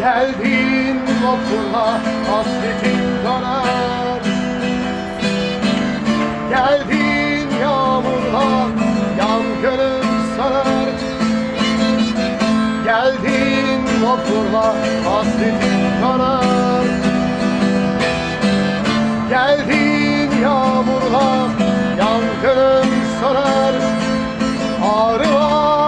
Geldin vapurla hasretin döner Geldin yağmurla yangının söner Geldin vapurla hasretin döner Geldin yağmurla yangının söner Ağrıma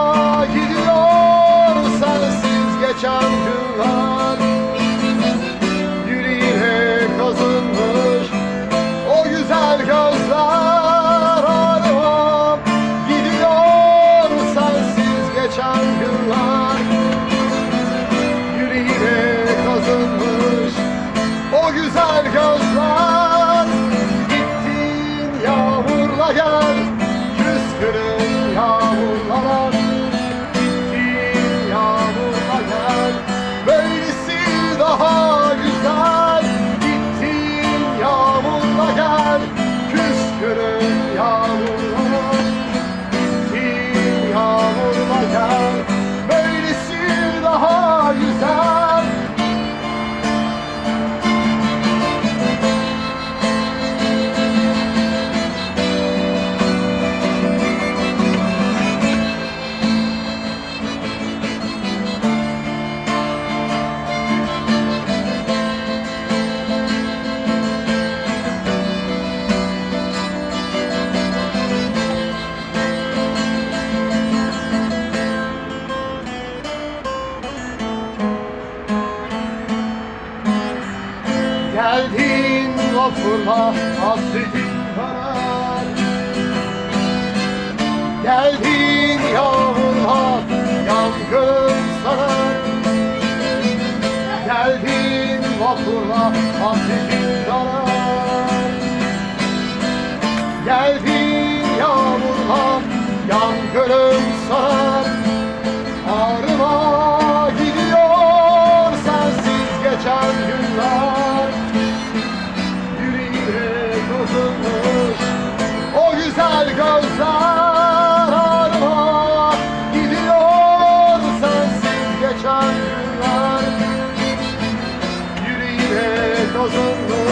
Geldin vapurla hasretin kanar Geldin yağmurla yangın sanar Geldin vapurla hasretin kanar Geldin yağmurla yangın sanar uzunluğu